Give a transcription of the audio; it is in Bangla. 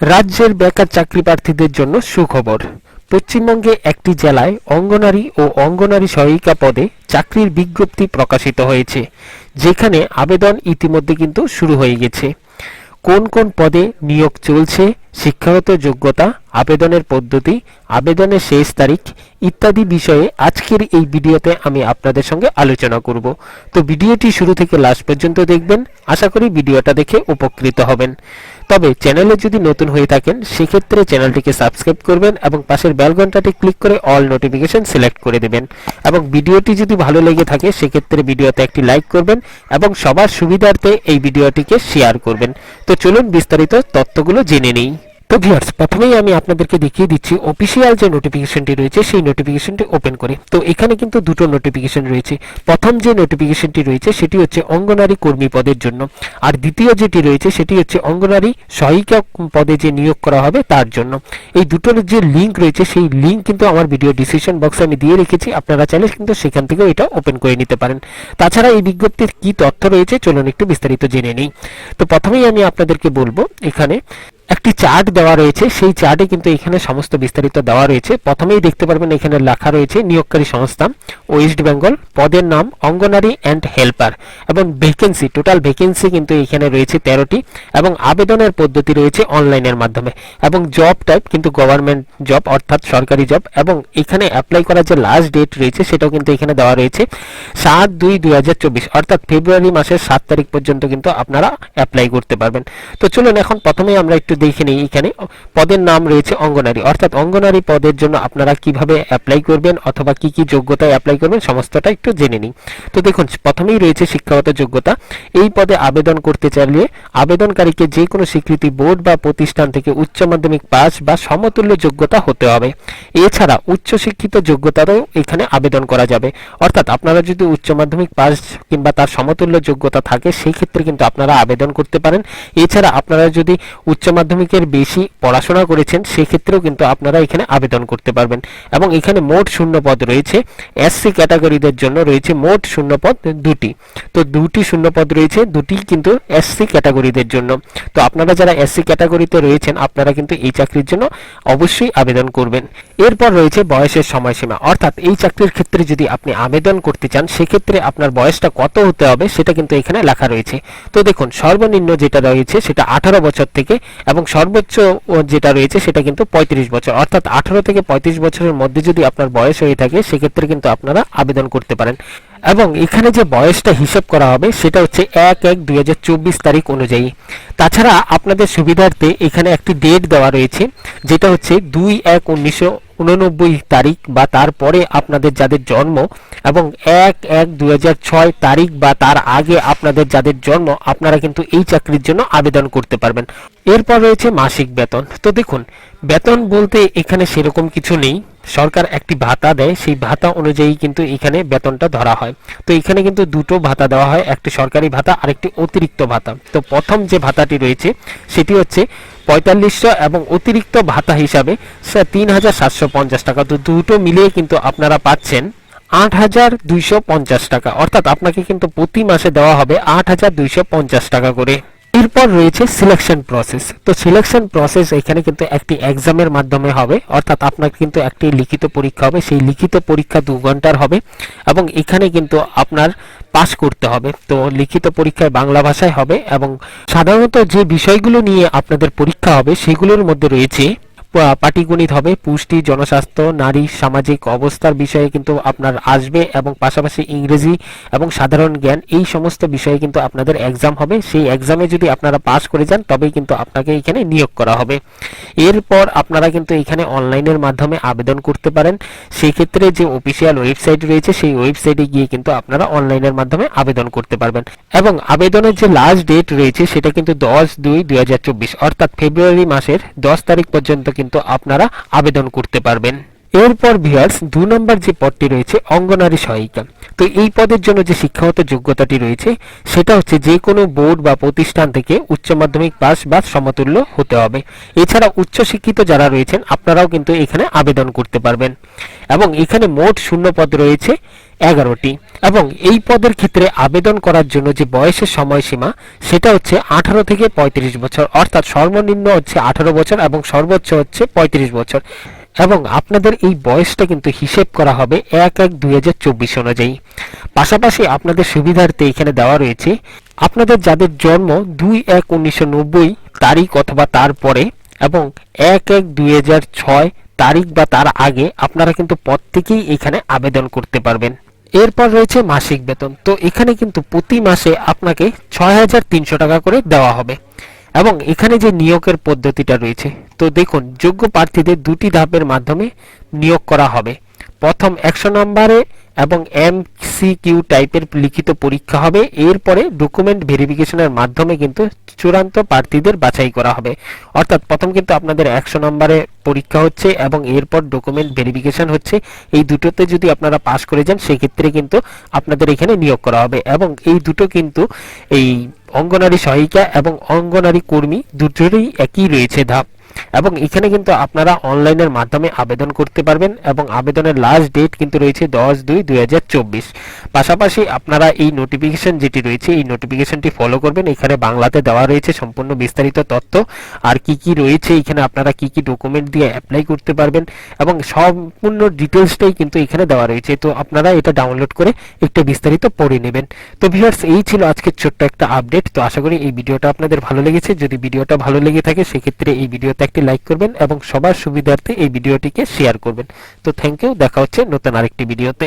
রাজ্যের বেকার চাকরি প্রার্থীদের জন্য সুখবর। পশ্চিমবঙ্গে একটি জেলায় অঙ্গনারী ও অঙ্গনারী সহায়িকা পদে চাকরির বিজ্ঞপ্তি প্রকাশিত হয়েছে, যেখানে আবেদন ইতিমধ্যে কিন্তু শুরু হয়ে গেছে। কোন কোন পদে নিয়োগ চলছে, শিক্ষাগত যোগ্যতা, আবেদনের পদ্ধতি, আবেদনের শেষ তারিখ ইত্যাদি বিষয়ে আজকের এই ভিডিওতে আমি আপনাদের সঙ্গে আলোচনা করব। তো ভিডিওটি শুরু থেকে লাস্ট পর্যন্ত দেখবেন। আশা করি ভিডিওটা দেখে উপকৃত হবেন। তবে চ্যানেলে যদি নতুন হয়ে থাকেন, সেক্ষেত্রে চ্যানেলটিকে সাবস্ক্রাইব করবেন এবং পাশের বেল ঘন্টাটি ক্লিক করে অল নোটিফিকেশন সিলেক্ট করে দেবেন। এবং ভিডিওটি যদি ভালো লেগে থাকে, সেক্ষেত্রে ভিডিওতে একটি লাইক করবেন এবং সবার সুবিধার্থে এই ভিডিওটিকে শেয়ার করবেন। তো চলুন বিস্তারিত তথ্যগুলো জেনে নিই। তো ভিউয়ার্স প্রথমেই আমি আপনাদেরকে দেখিয়ে দিচ্ছি অফিসিয়াল যে নোটিফিকেশনটি রয়েছে, সেই নোটিফিকেশনটি ওপেন করে। তো এখানে কিন্তু দুটো নোটিফিকেশন রয়েছে। প্রথম যে নোটিফিকেশনটি রয়েছে, সেটি হচ্ছে অঙ্গনারী কর্মী পদের জন্য। আর দ্বিতীয় যেটি রয়েছে, সেটি হচ্ছে অঙ্গনারী সহায়িকা পদে যে নিয়োগ করা হবে, তার জন্য। এই দুটোর যে লিংক রয়েছে, সেই লিংক কিন্তু আমার ভিডিও ডিসক্রিপশন বক্সে আমি দিয়ে রেখেছি। আপনারা চাইলে কিন্তু সেখান থেকেও এটা ওপেন করে নিতে পারেন। তাছাড়া এই বিজ্ঞপ্তির কি তথ্য রয়েছে, চলুন একটু বিস্তারিত জেনে নিই। তো প্রথমেই আমি আপনাদেরকে বলব, এখানে একটি চার্ট দেওয়া রয়েছে। সেই চার্টে কিন্তু এখানে সমস্ত বিস্তারিত দেওয়া রয়েছে। প্রথমেই দেখতে পারবেন এখানে লেখা রয়েছে নিয়োগকারী সংস্থা ওয়েস্ট বেঙ্গল পদের নাম অঙ্গনারী অ্যান্ড হেল্পার এবং ভ্যাকেন্সি টোটাল ভ্যাকেন্সি কিন্তু এখানে রয়েছে তেরোটি এবং আবেদনের পদ্ধতি রয়েছে অনলাইনের মাধ্যমে এবং জব টাইপ কিন্তু গভর্নমেন্ট জব অর্থাৎ সরকারি জব এবং এখানে অ্যাপ্লাই করার যে লাস্ট ডেট রয়েছে সেটাও কিন্তু এখানে দেওয়া রয়েছে। সাত দুই দুই অর্থাৎ ফেব্রুয়ারি মাসের সাত তারিখ পর্যন্ত কিন্তু আপনারা অ্যাপ্লাই করতে পারবেন। তো চলুন এখন প্রথমেই আমরা একটু দেখে নিই এখানে। পদের নাম রয়েছে অঙ্গনারী। অর্থাৎ অঙ্গনারী পদের জন্য আপনারা কীভাবে অ্যাপ্লাই করবেন অথবা কি কি যোগ্যতায় অ্যাপ্লাই করবেন সমস্তটা একটু জেনে নিই। তো দেখুন, প্রথমেই রয়েছে শিক্ষাগত যোগ্যতা। এই পদে আবেদন করতে চাইলে আবেদনকারীকে যে কোনো স্বীকৃতি বোর্ড বা প্রতিষ্ঠান থেকে উচ্চ মাধ্যমিক পাস বা সমতুল্য যোগ্যতা হতে হবে। এছাড়া উচ্চশিক্ষিত যোগ্যতারও এখানে আবেদন করা যাবে। অর্থাৎ আপনারা যদি উচ্চ মাধ্যমিক পাস কিংবা তার সমতুল্য যোগ্যতা থাকে, সেই ক্ষেত্রে কিন্তু আপনারা আবেদন করতে পারেন। এছাড়া আপনারা যদি উচ্চ মাধ্যমিকের বেশি পড়াশোনা করেছেন, সেক্ষেত্রেও কিন্তু আপনারা এখানে আবেদন করতে পারবেন। এবং এখানে মোট শূন্য পদ রয়েছে এসসি ক্যাটাগরিদের জন্য রয়েছে মোট শূন্য পদ দুটি। তো দুটি শূন্য পদ রয়েছে, দুটি কিন্তু এসসি ক্যাটাগরিদের জন্য। তো আপনারা যারা এসসি ক্যাটাগরিতে রয়েছেন, আপনারা কিন্তু এই চাকরির জন্য অবশ্যই আবেদন করবেন। এরপর রয়েছে বয়সের সময়সীমা। অর্থাৎ এই চাকরির ক্ষেত্রে যদি আপনি আবেদন করতে চান, সেক্ষেত্রে আপনার বয়সটা কত হতে হবে, সেটা কিন্তু এখানে লেখা রয়েছে। তো দেখুন, সর্বনিম্ন যেটা রয়েছে, সেটা আঠারো বছর থেকে এবং সর্বোচ্চ যেটা রয়েছে সেটা কিন্তু পঁয়ত্রিশ বছর। অর্থাৎ আঠারো থেকে পঁয়ত্রিশ বছরের মধ্যে যদি আপনার বয়স হয়ে থাকে, সেক্ষেত্রে কিন্তু আপনারা আবেদন করতে পারেন। এবং এখানে যে বয়সটা হিসাব করা হবে, সেটা হচ্ছে এক এক দুই তারিখ অনুযায়ী। তাছাড়া আপনাদের সুবিধার্থে এখানে একটি ডেট দেওয়া রয়েছে, যেটা হচ্ছে দুই এক উনিশশো উননব্বই তারিখ বা তারপরে আপনাদের যাদের জন্ম এবং এক এক দুই তারিখ বা তার আগে আপনাদের যাদের জন্ম, আপনারা কিন্তু এই চাকরির জন্য আবেদন করতে পারবেন। এরপর রয়েছে মাসিক বেতন। তো দেখুন, বেতন বলতে এখানে সেরকম কিছু নেই। সরকার একটি ভাতা দেয়, সেই ভাতা অনুযায়ী কিন্তু এখানে বেতনটা ধরা হয়। তো এখানে কিন্তু দুটো ভাতা দেওয়া হয়, একটি সরকারি ভাতা আর একটি অতিরিক্ত ভাতা। তো প্রথম যে ভাতাটি রয়েছে, সেটি হচ্ছে পঁয়তাল্লিশশো এবং অতিরিক্ত ভাতা হিসাবে তিন হাজার সাতশো পঞ্চাশ টাকা। তো দুটো মিলিয়ে কিন্তু আপনারা পাচ্ছেন আট হাজার দুইশো পঞ্চাশ টাকা। অর্থাৎ আপনাকে কিন্তু প্রতি মাসে দেওয়া হবে আট হাজার দুইশো পঞ্চাশ টাকা করে। এরপর রয়েছে সিলেকশন প্রসেস তো সিলেকশন প্রসেস এখানে কিন্তু একটি এক্সামের মাধ্যমে হবে, অর্থাৎ আপনার কিন্তু একটি লিখিত পরীক্ষা হবে, সেই লিখিত পরীক্ষা দু ঘণ্টার হবে এবং এখানে কিন্তু আপনার পাস করতে হবে। তো লিখিত পরীক্ষায় বাংলা ভাষায় হবে এবং সাধারণত যে বিষয়গুলো নিয়ে আপনাদের পরীক্ষা হবে, সেগুলোর মধ্যে রয়েছে পাটিগণিত হবে, পুষ্টি, জনস্বাস্থ্য, নারী, সামাজিক অবস্থার বিষয়ে কিন্তু আপনার আসবে এবং পাশাপাশি ইংরেজি এবং সাধারণ জ্ঞান, এই সমস্ত বিষয়ে কিন্তু আপনাদের এক্সাম হবে। সেই এক্সামে যদি আপনারা পাস করে যান, তবেই কিন্তু আপনাকে এখানে নিয়োগ করা হবে। এরপর আপনারা কিন্তু এখানে অনলাইনের মাধ্যমে আবেদন করতে পারেন। সেই ক্ষেত্রে যে অফিসিয়াল ওয়েবসাইট রয়েছে, সেই ওয়েবসাইটে গিয়ে কিন্তু আপনারা অনলাইনের মাধ্যমে আবেদন করতে পারবেন। এবং আবেদনের যে লাস্ট ডেট রয়েছে, সেটা কিন্তু দশ দুই দুই অর্থাৎ ফেব্রুয়ারি মাসের দশ তারিখ পর্যন্ত কিন্তু আপনারা আবেদন করতে পারবেন। এরপর ভিউয়ার্স দু নম্বর যে পদটি রয়েছে অঙ্গনারী সহায়িকা। তো এই পদের জন্য যে শিক্ষাগত যোগ্যতাটি রয়েছে, সেটা হচ্ছে যে কোনো বোর্ড বা প্রতিষ্ঠান থেকে উচ্চ মাধ্যমিক পাস বা সমতুল্য হতে হবে। এছাড়া উচ্চশিক্ষিত যারা রয়েছেন, আপনারাও কিন্তু এখানে আবেদন করতে পারবেন। এবং এখানে মোট শূন্য পদ রয়েছে, এগারোটি। এবং এই পদের ক্ষেত্রে আবেদন করার জন্য যে বয়সের সময়সীমা, সেটা হচ্ছে আঠারো থেকে পঁয়ত্রিশ বছর। অর্থাৎ সর্বনিম্ন হচ্ছে আঠারো বছর এবং সর্বোচ্চ হচ্ছে পঁয়ত্রিশ বছর। এবং আপনাদের এই বয়সটা কিন্তু হিসেব করা হবে এক এক দুই হাজার চব্বিশ অনুযায়ী। পাশাপাশি আপনাদের সুবিধার্থে এখানে দেওয়া রয়েছে, আপনাদের যাদের জন্ম দুই এক উনিশশো তারিখ অথবা তারপরে এবং এক এক দুই হাজার ছয় তারিখ বা তার আগে আপনারা কিন্তু প্রত্যেকেই এখানে আবেদন করতে পারবেন। এরপর রয়েছে মাসিক বেতন। তো এখানে কিন্তু প্রতি মাসে আপনাকে ছয় হাজার তিনশো টাকা করে দেওয়া হবে। এবং এখানে যে নিয়োগের পদ্ধতিটা রয়েছে তো দেখুন, যোগ্য প্রার্থীদের দুটি ধাপের মাধ্যমে নিয়োগ করা হবে। প্রথম একশো নম্বরে এবং এমসিকিউ টাইপের লিখিত পরীক্ষা হবে। এরপরে ডকুমেন্ট ভেরিফিকেশনের মাধ্যমে কিন্তু চূড়ান্ত প্রার্থীদের বাছাই করা হবে। অর্থাৎ প্রথম কিন্তু আপনাদের একশো নম্বরে পরীক্ষা হচ্ছে এবং এরপর ডকুমেন্ট ভেরিফিকেশন হচ্ছে। এই দুটোতে যদি আপনারা পাশ করে যান, সেক্ষেত্রে কিন্তু আপনাদের এখানে নিয়োগ করা হবে এবং এই দুটো কিন্তু এই অঙ্গনারী সহায়িকা এবং অঙ্গনারী কর্মী দুটোরই একই রয়েছে ধাপ। এবং এখানে কিন্তু আপনারা অনলাইনের মাধ্যমে আবেদন করতে পারবেন এবং আবেদনের লাস্ট ডেট কিন্তু রয়েছে দশ দুই দুই পাশাপাশি আপনারা এই নোটিফিকেশন যেটি রয়েছে, এই নোটিফিকেশনটি ফলো করবেন। এখানে বাংলাতে দেওয়া রয়েছে সম্পূর্ণ বিস্তারিত তথ্য। আর কি কি রয়েছে, এখানে আপনারা কি কি ডকুমেন্ট দিয়ে অ্যাপ্লাই করতে পারবেন এবং সম্পূর্ণ ডিটেলসটাই কিন্তু এখানে দেওয়া রয়েছে। তো আপনারা এটা ডাউনলোড করে একটু বিস্তারিত পড়ে নেবেন। তো ভিউয়ার্স এই ছিল আজকের ছোট্ট একটা আপডেট তো আশা করি এই ভিডিওটা আপনাদের ভালো লেগেছে। যদি ভিডিওটা ভালো লেগে থাকে, সেক্ষেত্রে এই ভিডিওতে একটি লাইক করবেন এবং সবার সুবিধার্থে এই ভিডিওটিকে শেয়ার করবেন। তো থ্যাংক ইউ দেখা হচ্ছে নতুন আরেকটি ভিডিওতে